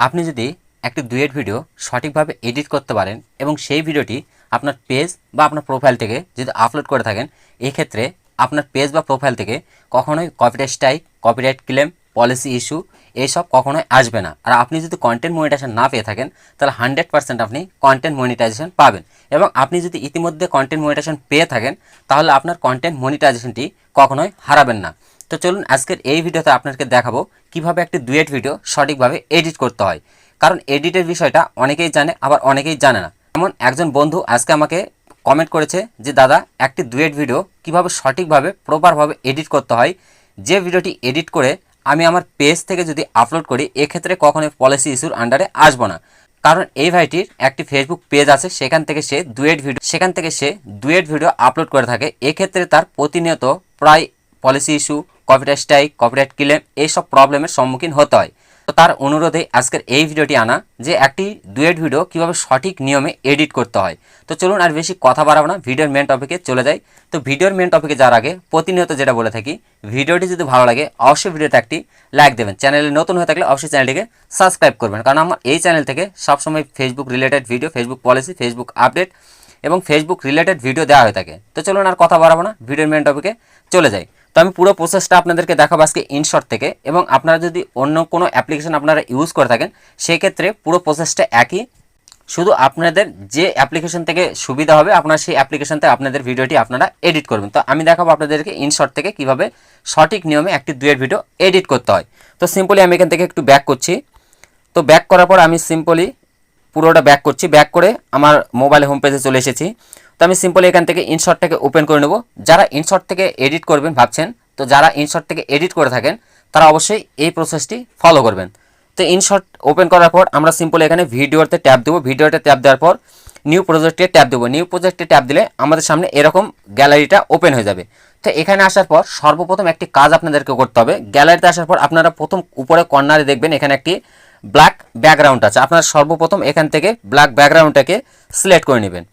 আপনি যদি একটি ডুয়েট ভিডিও সঠিকভাবে এডিট করতে পারেন এবং সেই ভিডিওটি আপনার পেজ বা আপনার প্রোফাইল থেকে যদি আপলোড করে থাকেন, এক্ষেত্রে আপনার পেজ বা প্রোফাইল থেকে কখনোই copyright strike copyright claim policy issue এইসব কখনোই আসবে না। আর আপনি যদি কন্টেন্ট মনিটাইজেশন না পেয়ে থাকেন, তাহলে হান্ড্রেড পার্সেন্ট আপনি কন্টেন্ট মনিটাইজেশন পাবেন। এবং আপনি যদি ইতিমধ্যে কন্টেন্ট মনিটাইজেশন পেয়ে থাকেন, তাহলে আপনার কন্টেন্ট মনিটাইজেশনটি কখনোই হারাবেন না। তো চলুন আজকের এই ভিডিওতে আপনাকে দেখাবো কীভাবে একটি ডুয়েট ভিডিও সঠিকভাবে এডিট করতে হয়। কারণ এডিটের বিষয়টা অনেকেই জানে, আবার অনেকেই জানে না। এমন একজন বন্ধু আজকে আমাকে কমেন্ট করেছে যে, দাদা, একটি ডুয়েট ভিডিও কীভাবে সঠিকভাবে প্রপারভাবে এডিট করতে হয়? যে ভিডিওটি এডিট করে আমি আমার পেজ থেকে যদি আপলোড করি, এক্ষেত্রে কখনোই পলিসি ইস্যুর আন্ডারে আসব না। কারণ এই ভাইটির একটি ফেসবুক পেজ আছে, সেখান থেকে সে ডুয়েট ভিডিও, সেখান থেকে সে ডুয়েট ভিডিও আপলোড করে থাকে। এক্ষেত্রে তার প্রতিনিয়ত প্রায় policy issue copyright strike copyright claim এইসব প্রবলেমের সম্মুখীন হতে হয়। তো তার অনুরোধে আজকের এই ভিডিওটি আনা, যে একটি ডুয়েট ভিডিও কীভাবে সঠিক নিয়মে এডিট করতে হয়। তো চলুন আর বেশি কথা বাড়াবো না, ভিডিওর মেন টপিকে চলে যাই। তো ভিডিওর মেন টপিকে যাওয়ার আগে প্রতিনিয়ত যেটা বলে থাকি, ভিডিওটি যদি ভালো লাগে, অবশ্যই ভিডিওতে একটি লাইক দেবেন। চ্যানেলে নতুন হয়ে থাকলে অবশ্যই চ্যানেলটিকে সাবস্ক্রাইব করবেন, কারণ আমার এই চ্যানেল থেকে সবসময় Facebook related video Facebook policy Facebook update এবং ফেসবুক রিলেটেড ভিডিও দেওয়া হয়ে থাকে। তো চলুন আর কথা বাড়াবো না, ভিডিওর মেন টপিকে চলে যাই। তো আমি পুরো প্রসেসটা আপনাদেরকে দেখাবো আজকে ইনশর্ট থেকে এবং আপনারা যদি অন্য কোনো অ্যাপ্লিকেশন আপনারা ইউজ করে থাকেন, সেক্ষেত্রে পুরো প্রসেসটা একই। শুধু আপনাদের যে অ্যাপ্লিকেশন থেকে সুবিধা হবে, আপনারা সেই অ্যাপ্লিকেশন থেকে আপনাদের ভিডিওটি আপনারা এডিট করবেন। তো আমি দেখাবো আপনাদেরকে ইনশর্ট থেকে কীভাবে সঠিক নিয়মে একটি দুয়ের ভিডিও এডিট করতে হয়। তো সিম্পলি আমি এখান থেকে একটু ব্যাক করছি। তো ব্যাক করার পর আমি সিম্পলি পুরোটা ব্যাক করছি। ব্যাক করে আমার মোবাইল হোম পেজে চলে এসেছি। তো আমি সিম্পলি এখান থেকে ইনশর্টটাকে ওপেন করে নেব। যারা ইনশর্ট থেকে এডিট করবেন ভাবছেন, তো যারা ইনশর্ট থেকে এডিট করে থাকেন, তারা অবশ্যই এই প্রসেসটি ফলো করবেন। তো ইনশর্ট ওপেন করার পর আমরা সিম্পলি এখানে ভিডিওতে ট্যাপ দেবো। ভিডিওতে ট্যাপ দেওয়ার পর নিউ প্রজেক্টে ট্যাপ দেবো। নিউ প্রজেক্টে ট্যাপ দিলে আমাদের সামনে এরকম গ্যালারিটা ওপেন হয়ে যাবে। তো এখানে আসার পর সর্বপ্রথম একটি কাজ আপনাদেরকে করতে হবে। গ্যালারিতে আসার পর আপনারা প্রথম উপরে কর্নারে দেখবেন এখানে একটি ব্ল্যাক ব্যাকগ্রাউন্ড আছে। আপনারা সর্বপ্রথম এখান থেকে ব্ল্যাক ব্যাকগ্রাউন্ডটাকে সিলেক্ট করে নেবেন।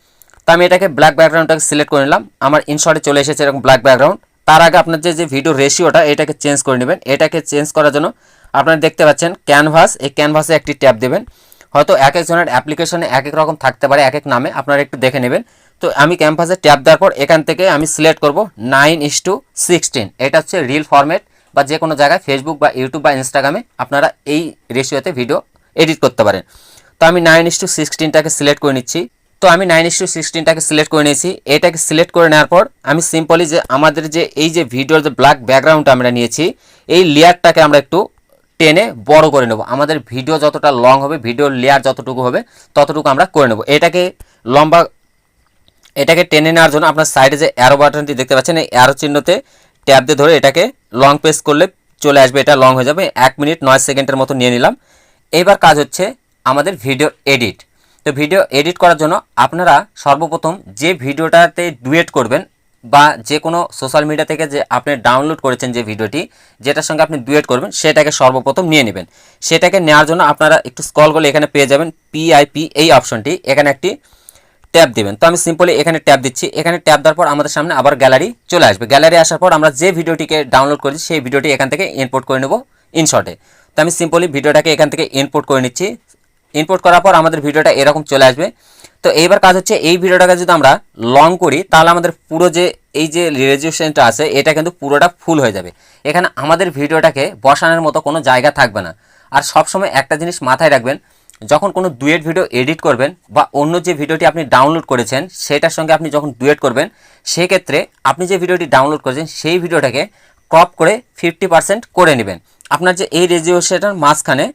তো আমি এটাকে ব্ল্যাক ব্যাকগ্রাউন্ডটাকে সিলেক্ট করে নিলাম। আমার ইনশর্টে চলে এসেছে এরকম ব্ল্যাক ব্যাকগ্রাউন্ড তার আগে আপনার যে ভিডিও রেশিওটা এটাকে চেঞ্জ করে নেবেন। এটাকে চেঞ্জ করার জন্য আপনারা দেখতে পাচ্ছেন ক্যানভাস এই ক্যানভাসে একটি ট্যাপ দেবেন। হয়তো এক একজনের অ্যাপ্লিকেশনে এক এক রকম থাকতে পারে, এক এক নামে। আপনারা একটু দেখে নেবেন। তো আমি ক্যানভাসে ট্যাপ দেওয়ার পর এখান থেকে আমি সিলেক্ট করব নাইন ইস টু সিক্সটিন এটা হচ্ছে রিল ফরম্যাট বা যে কোনো জায়গায় ফেসবুক বা ইউটিউব বা ইনস্টাগ্রামে আপনারা এই রেশিওতে ভিডিও এডিট করতে পারেন। তো আমি নাইন ইস টু সিক্সটিনটাকে সিলেক্ট করে নিচ্ছি। তো আমি নাইন ইস টু সিক্সটিনটাকে সিলেক্ট করে নিয়েছি। এটাকে সিলেক্ট করে নেওয়ার পর আমি সিম্পলি যে আমাদের যে এই যে ভিডিওর যে ব্ল্যাক ব্যাকগ্রাউন্ডটা আমরা নিয়েছি, এই লেয়ারটাকে আমরা একটু টেনে বড় করে নেব। আমাদের ভিডিও যতটা লং হবে ভিডিওর লেয়ার যতটুকু হবে, ততটুকু আমরা করে নেব। এটাকে লম্বা, এটাকে টেনে নেওয়ার জন্য আপনার সাইডে যে অ্যারো বাটনটি দেখতে পাচ্ছেন, এই অ্যারো চিহ্নতে ট্যাপ দিয়ে ধরে এটাকে লং প্রেস করলে চলে আসবে, এটা লং হয়ে যাবে। এক মিনিট নয় সেকেন্ডের মতো নিয়ে নিলাম। এবার কাজ হচ্ছে আমাদের ভিডিও এডিট তো ভিডিও এডিট করার জন্য আপনারা সর্বপ্রথম যে ভিডিওটাতে ডুয়েট করবেন বা যে কোনো সোশ্যাল মিডিয়া থেকে যে আপনি ডাউনলোড করেছেন যে ভিডিওটি যেটার সঙ্গে আপনি ডুয়েট করবেন, সেটাকে সর্বপ্রথম নিয়ে নেবেন। সেটাকে নেওয়ার জন্য আপনারা একটু স্কল করলে এখানে পেয়ে যাবেন পিআইপি এই অপশনটি এখানে একটি ট্যাপ দিবেন। তো আমি সিম্পলি এখানে ট্যাপ দিচ্ছি। এখানে ট্যাপ দেওয়ার পর আমাদের সামনে আবার গ্যালারি চলে আসবে। গ্যালারি আসার পর আমরা যে ভিডিওটিকে ডাউনলোড করেছি, সেই ভিডিওটি এখান থেকে ইনপোর্ট করে নেব ইনশর্টে তো আমি সিম্পলি ভিডিওটাকে এখান থেকে ইনপোর্ট করে নিচ্ছি। ইনপোর্ট করার পর আমাদের ভিডিওটা এরকম চলে আসবে। তো এইবার কাজ হচ্ছে এই ভিডিওটাকে যদি আমরা লং করি, তাহলে আমাদের পুরো যে, এই যে রেজুলেশনটা আছে, এটা কিন্তু পুরোটা ফুল হয়ে যাবে। এখানে আমাদের ভিডিওটাকে বসানোর মতো কোনো জায়গা থাকবে না। আর সবসময় একটা জিনিস মাথায় রাখবেন, যখন কোনো ডুয়েট ভিডিও এডিট করবেন বা অন্য যে ভিডিওটি আপনি ডাউনলোড করেছেন, সেটার সঙ্গে আপনি যখন ডুয়েট করবেন, সেক্ষেত্রে আপনি যে ভিডিওটি ডাউনলোড করেছেন, সেই ভিডিওটাকে ক্রপ করে ফিফটি করে নেবেন। আপনার যে এই রেজুলেশনটার মাঝখানে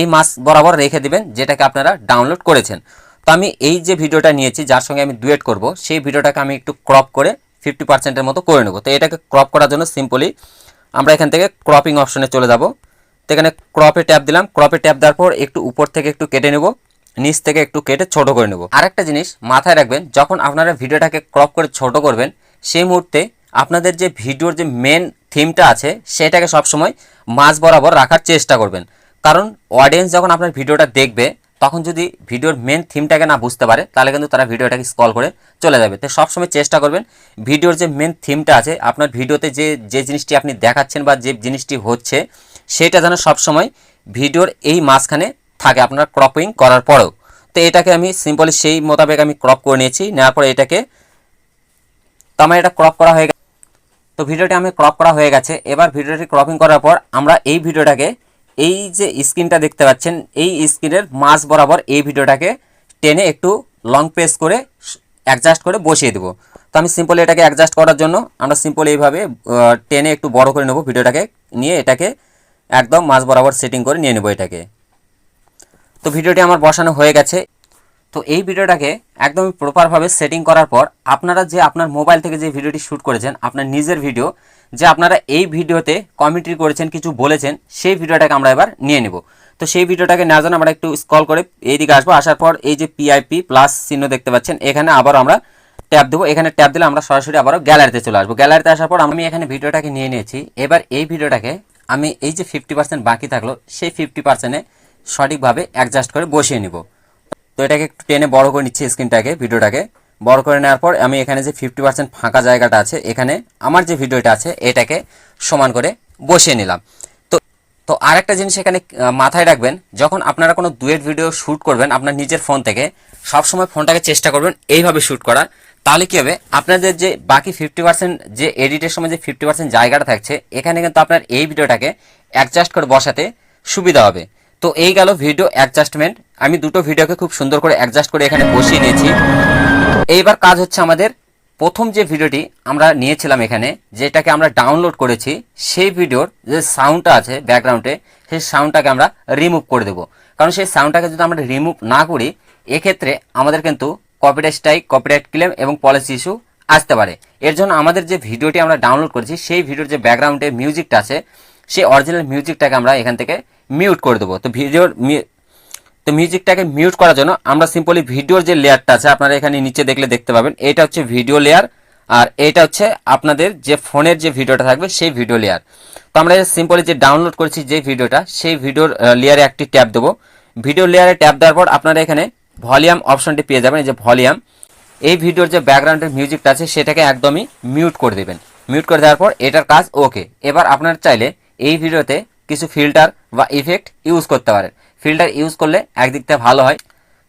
এই মাস বরাবর রেখে দিবেন, যেটাকে আপনারা ডাউনলোড করেছেন। তো আমি এই যে ভিডিওটা নিয়েছি, যার সঙ্গে আমি ডুয়েট করব, সেই ভিডিওটাকে আমি একটু ক্রপ করে ফিফটি পার্সেন্টের মতো করে নেব। তো এটাকে ক্রপ করার জন্য সিম্পলি আমরা এখান থেকে ক্রপিং অপশনে চলে যাব। তো এখানে ক্রপে ট্যাপ দিলাম। ক্রপে ট্যাপ দেওয়ার পর একটু উপর থেকে একটু কেটে নেব, নিচ থেকে একটু কেটে ছোট করে নেব। আরেকটা জিনিস মাথায় রাখবেন, যখন আপনারা ভিডিওটাকে ক্রপ করে ছোট করবেন, সেই মুহূর্তে আপনাদের যে ভিডিওর যে মেন থিমটা আছে, সেটাকে সবসময় মাঝ বরাবর রাখার চেষ্টা করবেন। কারণ অডিয়েন্স যখন আপনার ভিডিওটা দেখবে, তখন যদি ভিডিওর মেন থিমটাকে না বুঝতে পারে, তাহলে কিন্তু তারা ভিডিওটাকে স্কল করে চলে যাবে। তো সবসময় চেষ্টা করবেন, ভিডিওর যে মেন থিমটা আছে, আপনার ভিডিওতে যে যে জিনিসটি আপনি দেখাচ্ছেন বা যে জিনিসটি হচ্ছে, সেটা যেন সবসময় ভিডিওর এই মাঝখানে থাকে, আপনার ক্রপিং করার পরেও। তো এটাকে আমি সিম্পলি সেই মোতাবেক আমি ক্রপ করে নিয়েছি, নেওয়ার পরে এটাকে তো আমার এটা ক্রপ করা হয়ে গেছে। তো ভিডিওটি আমি ক্রপ করা হয়ে গেছে। এবার ভিডিওটি ক্রপিং করার পর আমরা এই ভিডিওটাকে এই যে স্ক্রিনটা দেখতে পাচ্ছেন, এই স্ক্রিনের মাঝ বরাবর এই ভিডিওটাকে টেনে একটু লং প্রেস করে অ্যাডজাস্ট করে বসিয়ে দেবো। তো আমি সিম্পলি এটাকে অ্যাডজাস্ট করার জন্য আমরা সিম্পল এইভাবে টেনে একটু বড় করে নেব ভিডিওটাকে, নিয়ে এটাকে একদম মাঝ বরাবর সেটিং করে নিয়ে নেব এটাকে। তো ভিডিওটি আমার বসানো হয়ে গেছে। তো এই ভিডিওটাকে একদমই প্রপারভাবে সেটিং করার পর আপনারা যে আপনার মোবাইল থেকে যে ভিডিওটি শ্যুট করেছেন, আপনার নিজের ভিডিও যে আপনারা এই ভিডিওতে কমেন্ট্রি করেছেন, কিছু বলেছেন, সেই ভিডিওটাকে আমরা এবার নিয়ে নেব। তো সেই ভিডিওটাকে নেওয়ার জন্য আমরা একটু স্কল করে এইদিকে আসব। আসার পর এই যে পিআইপি প্লাস চিহ্ন দেখতে পাচ্ছেন, এখানে আবার আমরা ট্যাপ দেবো। এখানে ট্যাপ দিলে আমরা সরাসরি আবারও গ্যালারিতে চলে আসব। গ্যালারিতে আসার পর আমি এখানে ভিডিওটাকে নিয়ে নিয়েছি। এবার এই ভিডিওটাকে আমি এই যে ফিফটি পার্সেন্ট বাকি থাকল, সেই ফিফটি পার্সেন্টে সঠিকভাবে অ্যাডজাস্ট করে বসিয়ে নিব। তো এটাকে একটু টেনে বড় করে নিচ্ছি স্ক্রিনটাকে ভিডিওটাকে। বড় করে নেওয়ার পর আমি এখানে যে ফিফটি পার্সেন্ট ফাঁকা জায়গাটা আছে, এখানে আমার যে ভিডিওটা আছে, এটাকে সমান করে বসিয়ে নিলাম। তো তো আরেকটা জিনিস এখানে মাথায় রাখবেন, যখন আপনারা কোনো ডুয়েট ভিডিও শ্যুট করবেন, আপনার নিজের ফোন থেকে, সবসময় ফোনটাকে চেষ্টা করবেন এইভাবে শ্যুট করার। তাহলে কী হবে? আপনাদের যে বাকি ফিফটি পার্সেন্ট যে এডিটের সময় যে ফিফটি পার্সেন্ট জায়গাটা থাকছে, এখানে কিন্তু আপনার এই ভিডিওটাকে অ্যাডজাস্ট করে বসাতে সুবিধা হবে। তো এই গেল ভিডিও অ্যাডজাস্টমেন্ট আমি দুটো ভিডিওকে খুব সুন্দর করে অ্যাডজাস্ট করে এখানে বসিয়ে নিয়েছি। এইবার কাজ হচ্ছে আমাদের প্রথম যে ভিডিওটি আমরা নিয়েছিলাম এখানে, যেটাকে আমরা ডাউনলোড করেছি, সেই ভিডিওর যে সাউন্ডটা আছে ব্যাকগ্রাউন্ডে সেই সাউন্ডটাকে আমরা রিমুভ করে দেবো। কারণ সেই সাউন্ডটাকে যদি আমরা রিমুভ না করি, এক্ষেত্রে আমাদের কিন্তু কপিরাইট স্ট্রাইক কপিরাইট ক্লেম এবং পলিসি ইস্যু আসতে পারে। এর জন্য আমাদের যে ভিডিওটি আমরা ডাউনলোড করেছি, সেই ভিডিওর যে ব্যাকগ্রাউন্ডে মিউজিকটা আছে, সেই অরিজিনাল মিউজিকটাকে আমরা এখান থেকে মিউট করে দেবো। তো ভিডিওর তো মিউজিকটাকে মিউট করার জন্য আমরা সিম্পলি ভিডিওর যে লেয়ারটা আছে আপনারা এখানে নিচে দেখলে দেখতে পাবেন, এটা হচ্ছে ভিডিও লেয়ার আর এটা হচ্ছে আপনাদের যে ফোনের যে ভিডিওটা থাকবে সেই ভিডিও লেয়ার তো আমরা সিম্পলি যে ডাউনলোড করেছি যে ভিডিওটা সেই ভিডিওর লেয়ারে একটি ট্যাব দেবো। ভিডিও লেয়ারে ট্যাব দেওয়ার পর আপনারা এখানে ভলিউম অপশনটি পেয়ে যাবেন, এই যে ভলিউম এই ভিডিওর যে ব্যাকগ্রাউন্ডের মিউজিকটা আছে সেটাকে একদমই মিউট করে দেবেন। মিউট করে দেওয়ার পর এটার কাজ ওকে এবার আপনারা চাইলে এই ভিডিওতে কিছু ফিল্টার বা ইফেক্ট ইউজ করতে পারেন। ফিল্টার ইউজ করলে একদিকটা ভালো হয়।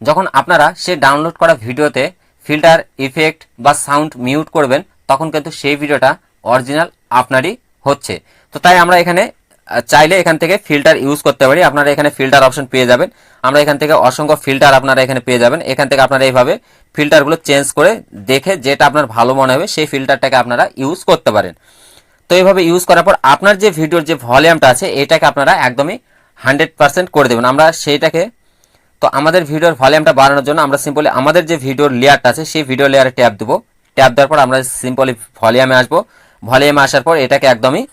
যখন আপনারা সে ডাউনলোড করা ভিডিওতে ফিল্টার ইফেক্ট বা সাউন্ড মিউট করবেন, তখন কিন্তু সেই ভিডিওটা অরিজিনাল আপনারই হচ্ছে। তো তাই আমরা এখানে চাইলে এখান থেকে ফিল্টার ইউজ করতে পারি। আপনারা এখানে ফিল্টার অপশন পেয়ে যাবেন। আমরা এখান থেকে অসংখ্য ফিল্টার আপনারা এখানে পেয়ে যাবেন। এখান থেকে আপনারা এইভাবে ফিল্টারগুলো চেঞ্জ করে দেখে যেটা আপনার ভালো মনে হবে, সেই ফিল্টারটাকে আপনারা ইউজ করতে পারেন। তো এইভাবে ইউজ করার পর আপনার যে ভিডিওর যে ভলিউমটা আছে, এটাকে আপনারা একদমই হান্ড্রেড পার্সেন্ট করে দেবেন। আমরা সেইটাকে, তো আমাদের ভিডিওর ভলিউমটা বাড়ানোর জন্য আমরা সিম্পলি আমাদের যে ভিডিওর লেয়ারটা আছে, সেই ভিডিও লেয়ারে ট্যাপ দেবো। ট্যাপ দেওয়ার পর আমরা সিম্পলি ভলিউমে আসব। ভলিউমে আসার পর এটাকে একদমই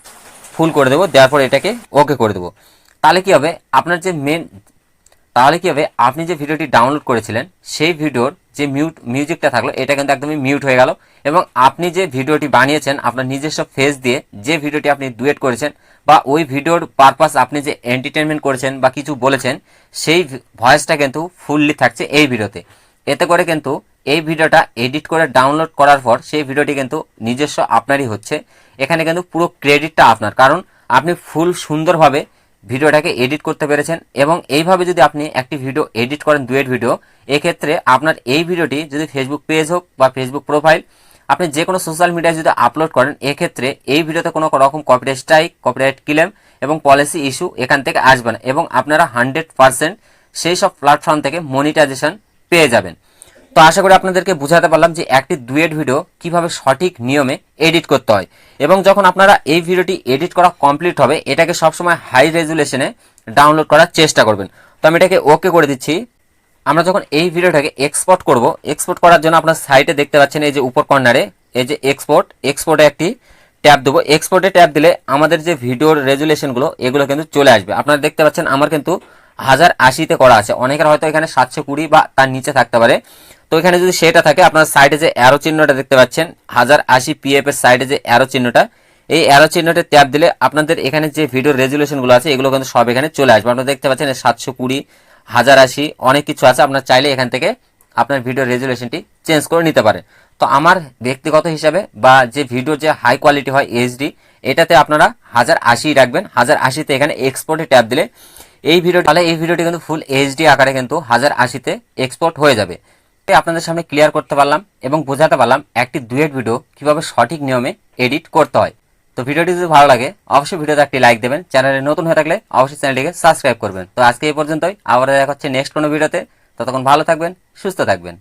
ফুল করে দেবো। দেওয়ার পর এটাকে ওকে করে দেবো। তাহলে কি হবে? আপনার যে মেন তাহলে কি হবে? আপনি যে ভিডিওটি ডাউনলোড করেছিলেন, সেই ভিডিওর যে মিউট মিউজিকটা থাকল, এটা কিন্তু একদমই মিউট হয়ে গেল। এবং আপনি যে ভিডিওটি বানিয়েছেন, আপনার নিজস্ব ফেস দিয়ে যে ভিডিওটি আপনি ডুয়েট করেছেন, বা ওই ভিডিওর পারপাস আপনি যে এন্টারটেনমেন্ট করেছেন, বা কিছু বলেছেন, সেই ভয়েসটা কিন্তু ফুললি থাকছে এই ভিডিওতে। এতে করে কিন্তু এই ভিডিওটা এডিট করে ডাউনলোড করার পর, সেই ভিডিওটি কিন্তু নিজস্ব আপনারই হচ্ছে। এখানে কিন্তু পুরো ক্রেডিটটা আপনার। কারণ আপনি ফুল সুন্দরভাবে ভিডিওটাকে এডিট করতে পেরেছেন এবং এইভাবে যদি আপনি একটি ভিডিও এডিট করেন ডুয়েট ভিডিও, এক্ষেত্রে আপনার এই ভিডিওটি যদি ফেসবুক পেজ হোক বা ফেসবুক প্রোফাইল আপনি যে কোনো সোশ্যাল মিডিয়ায় যদি আপলোড করেন, এক্ষেত্রে এই ভিডিওতে কোনো রকম কপিরাইট স্ট্রাইক কপিরাইট ক্লেম এবং পলিসি ইস্যু এখান থেকে আসবে না এবং আপনারা হান্ড্রেড পার্সেন্ট সেই সব প্ল্যাটফর্ম থেকে মনিটাইজেশন পেয়ে যাবেন। তো আশা করি আপনাদেরকে বুঝাতে পারলাম যে একটি ডুয়েট ভিডিও কীভাবে সঠিক নিয়মে এডিট করতে হয়। এবং যখন আপনারা এই ভিডিওটি এডিট করা কমপ্লিট হবে, এটাকে সবসময় হাই রেজুলেশনে ডাউনলোড করার চেষ্টা করবেন। তো আমি এটাকে ওকে করে দিচ্ছি। আমরা যখন এই ভিডিওটাকে এক্সপোর্ট করব এক্সপোর্ট করার জন্য আপনার সাইটে দেখতে পাচ্ছেন এই যে উপর কর্নারে এই যে এক্সপোর্ট এক্সপোর্টে একটি ট্যাব দেবো। এক্সপোর্টে ট্যাব দিলে আমাদের যে ভিডিওর রেজুলেশনগুলো এগুলো কিন্তু চলে আসবে। আপনারা দেখতে পাচ্ছেন, আমার কিন্তু হাজার আশিতে করা আছে। অনেকের হয়তো এখানে সাতশো কুড়ি বা তার নিচে থাকতে পারে। তো এখানে যদি সেটা থাকে, আপনার সাইডে যে অ্যারো চিহ্নটা দেখতে পাচ্ছেন, হাজার আশি পিএফ এর সাইডে যে অ্যারো চিহ্নটা, এই অ্যারো চিহ্নটা ট্যাপ দিলে আপনাদের এখানে যে ভিডিও রেজুলেশনগুলো আছে, এগুলো কিন্তু সব এখানে চলে আসবে। আপনারা দেখতে পাচ্ছেন, সাতশো কুড়ি, হাজার আশি, অনেক কিছু আছে। আপনার চাইলে এখান থেকে আপনার ভিডিও রেজুলেশনটি চেঞ্জ করে নিতে পারেন। তো আমার ব্যক্তিগত হিসাবে বা যে ভিডিও যে হাই কোয়ালিটি হয় এইচডি এটাতে আপনারা হাজার আশি রাখবেন। হাজার আশিতে এখানে এক্সপোর্টে ট্যাপ দিলে এই ভিডিও তাহলে এই ভিডিওটি কিন্তু ফুল এইচডি আকারে কিন্তু হাজার আশিতে এক্সপোর্ট হয়ে যাবে। আপনাদের সামনে ক্লিয়ার করতে পারলাম এবং বোঝাতে পারলাম একটি দুয়েট ভিডিও কীভাবে সঠিক নিয়মে এডিট করতে হয়। তো ভিডিওটি যদি ভালো লাগে, অবশ্যই ভিডিওতে একটি লাইক দেবেন। চ্যানেলে নতুন হয়ে থাকলে অবশ্যই চ্যানেলটিকে সাবস্ক্রাইব করবেন। তো আজকে এই পর্যন্তই আবার দেখা হচ্ছে নেক্সট কোনো ভিডিওতে ততক্ষণ ভালো থাকবেন, সুস্থ থাকবেন।